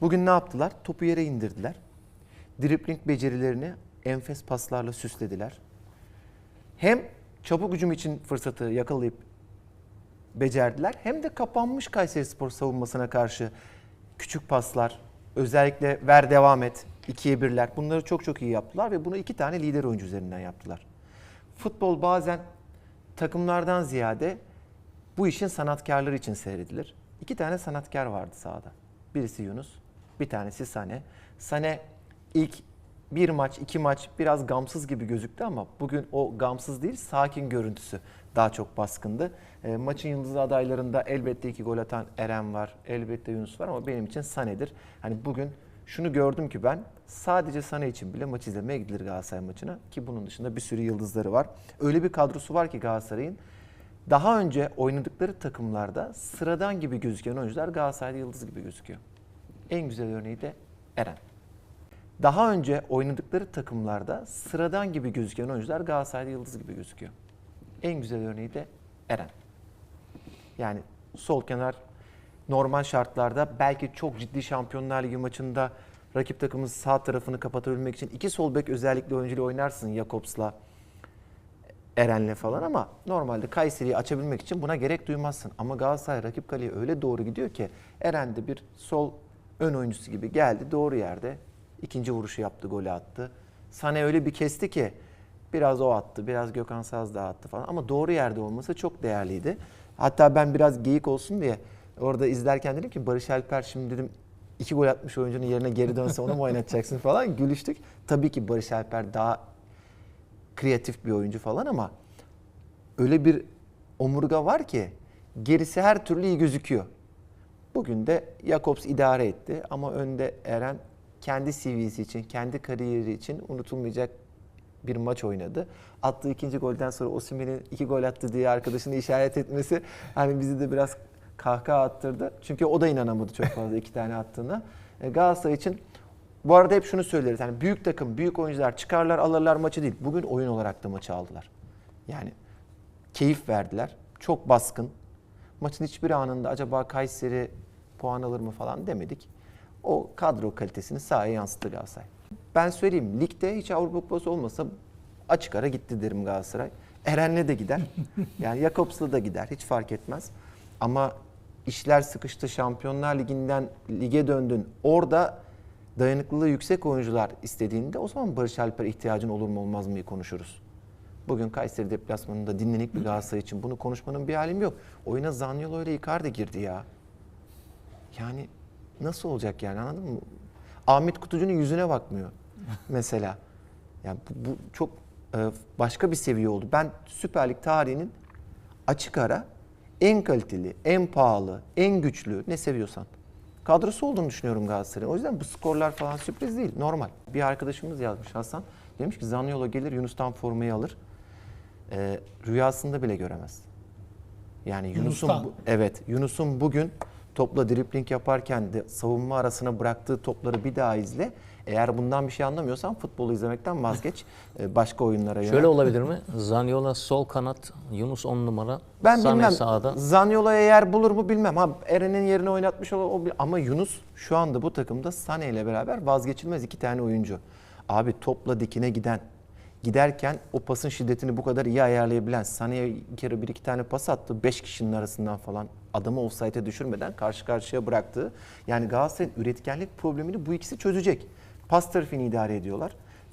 Bugün ne yaptılar? Topu yere indirdiler. Dribling becerilerini enfes paslarla süslediler. Hem çabuk hücum için fırsatı yakalayıp becerdiler hem de kapanmış Kayserispor savunmasına karşı küçük paslar, özellikle ver devam et, ikiye birler bunları çok çok iyi yaptılar ve bunu iki tane lider oyuncu üzerinden yaptılar. Futbol bazen takımlardan ziyade bu işin sanatkarları için seyredilir. İki tane sanatkar vardı sahada. Birisi Yunus, bir tanesi Sane. Sane ilk bir maç, iki maç biraz gamsız gibi gözüktü ama bugün o gamsız değil, sakin görüntüsü daha çok baskındı. E, maçın yıldızı adaylarında elbette iki gol atan Eren var, elbette Yunus var ama benim için Sane'dir. Hani bugün şunu gördüm ki ben sadece Sane için bile maç izlemeye gidilir Galatasaray maçına ki bunun dışında bir sürü yıldızları var. Öyle bir kadrosu var ki Galatasaray'ın daha önce oynadıkları takımlarda sıradan gibi gözüken oyuncular Galatasaray'da yıldız gibi gözüküyor. En güzel örneği de Eren. Daha önce oynadıkları takımlarda sıradan gibi gözüken oyuncular Galatasaray'da yıldız gibi gözüküyor. En güzel örneği de Eren. Yani sol kenar normal şartlarda belki çok ciddi Şampiyonlar Ligi maçında rakip takımın sağ tarafını kapatabilmek için iki sol bek özellikle oyuncuyla oynarsın Jakobs'la Eren'le falan ama normalde Kayseri'yi açabilmek için buna gerek duymazsın. Ama Galatasaray rakip kaleye öyle doğru gidiyor ki Eren de bir sol ön oyuncusu gibi geldi doğru yerde ikinci vuruşu yaptı golü attı. Sane öyle bir kesti ki biraz o attı biraz Gökhan Saz da attı falan ama doğru yerde olması çok değerliydi. Hatta ben biraz geyik olsun diye orada izlerken dedim ki Barış Alper şimdi dedim iki gol atmış oyuncunun yerine geri dönse onu mu oynatacaksın falan gülüştük. Tabii ki Barış Alper daha kreatif bir oyuncu falan ama öyle bir omurga var ki gerisi her türlü iyi gözüküyor. Bugün de Jakobs idare etti ama önde Eren kendi CV'si için, kendi kariyeri için unutulmayacak bir maç oynadı. Attığı ikinci golden sonra Osimhen'in iki gol attı diye arkadaşını işaret etmesi hani bizi de biraz kahkaha attırdı. Çünkü o da inanamadı çok fazla iki tane attığına. E, Galatasaray için bu arada hep şunu söyleriz. Yani büyük takım, büyük oyuncular çıkarlar alırlar maçı değil. Bugün oyun olarak da maçı aldılar. Yani keyif verdiler. Çok baskın. Maçın hiçbir anında acaba Kayseri puan alır mı falan demedik. O kadro kalitesini sahaya yansıttı Galatasaray. Ben söyleyeyim ligde hiç Avrupa Kupası olmasa açık ara gitti derim Galatasaray. Eren'le de gider. Yani Jakobs'la da gider. Hiç fark etmez. Ama işler sıkıştı. Şampiyonlar Ligi'nden lige döndün. Orada dayanıklılığı yüksek oyuncular istediğinde o zaman Barış Alper ihtiyacın olur mu olmaz mı konuşuruz. Bugün Kayseri deplasmanında dinlenik bir Galatasaray için bunu konuşmanın bir halim yok. Oyuna Zaniolo ile Icardi girdi ya. Yani nasıl olacak yani anladın mı? Ahmet Kutucu'nun yüzüne bakmıyor mesela. Yani bu, bu çok e, başka bir seviye oldu. Ben Süper Lig tarihinin açık ara en kaliteli, en pahalı, en güçlü ne seviyorsan kadrosu olduğunu düşünüyorum Galatasaray'ın. O yüzden bu skorlar falan sürpriz değil, normal. Bir arkadaşımız yazmış Hasan. Demiş ki Zaniolo gelir Yunus'tan formayı alır. Ee, rüyasında bile göremez. Yani Yunus'un bu- evet Yunus'un bugün topla dripling yaparken de savunma arasına bıraktığı topları bir daha izle. Eğer bundan bir şey anlamıyorsan futbolu izlemekten vazgeç. Ee, başka oyunlara yönel. Şöyle olabilir mi? Zaniola sol kanat, Yunus 10 numara, Ben Sane bilmem. sağda. Zaniolo'ya yer bulur mu bilmem. Ha Eren'in yerine oynatmış o ama Yunus şu anda bu takımda Sane ile beraber vazgeçilmez iki tane oyuncu. Abi topla dikine giden, giderken o pasın şiddetini bu kadar iyi ayarlayabilen, Sane'ye bir kere bir iki tane pas attı. Beş kişinin arasından falan adamı offside'e düşürmeden karşı karşıya bıraktı. Yani Galatasaray'ın üretkenlik problemini bu ikisi çözecek. Pas trafiğini idare ediyorlar.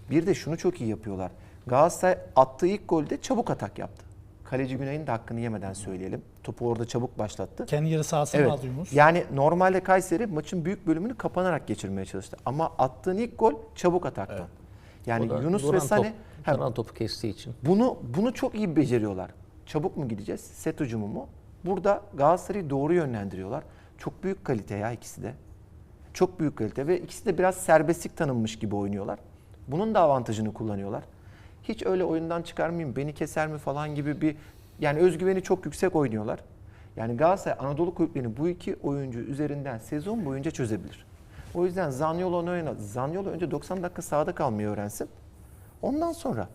Bir de şunu çok iyi yapıyorlar. Galatasaray attığı ilk golde çabuk atak yaptı. Kaleci Güney'in de hakkını yemeden söyleyelim. Topu orada çabuk başlattı. Kendi yarı sahasını Evet. aldı Yunus. Yani normalde Kayseri maçın büyük bölümünü kapanarak geçirmeye çalıştı. Ama attığın ilk gol çabuk ataktan. Yani da Yunus ve Sane top, duran topu kestiği için. bunu bunu çok iyi beceriyorlar. Çabuk mu gideceğiz? Set hücumu mu? Burada Galatasaray'ı doğru yönlendiriyorlar. Çok büyük kalite ya ikisi de. Çok büyük kalite ve ikisi de biraz serbestlik tanınmış gibi oynuyorlar. Bunun da avantajını kullanıyorlar. Hiç öyle oyundan çıkarmayayım, beni keser mi falan gibi bir yani özgüveni çok yüksek oynuyorlar. Yani Galatasaray Anadolu kulüplerini bu iki oyuncu üzerinden sezon boyunca çözebilir. O yüzden oynadı. Zaniolo önce 90 dakika sahada kalmayı öğrensin. Ondan sonra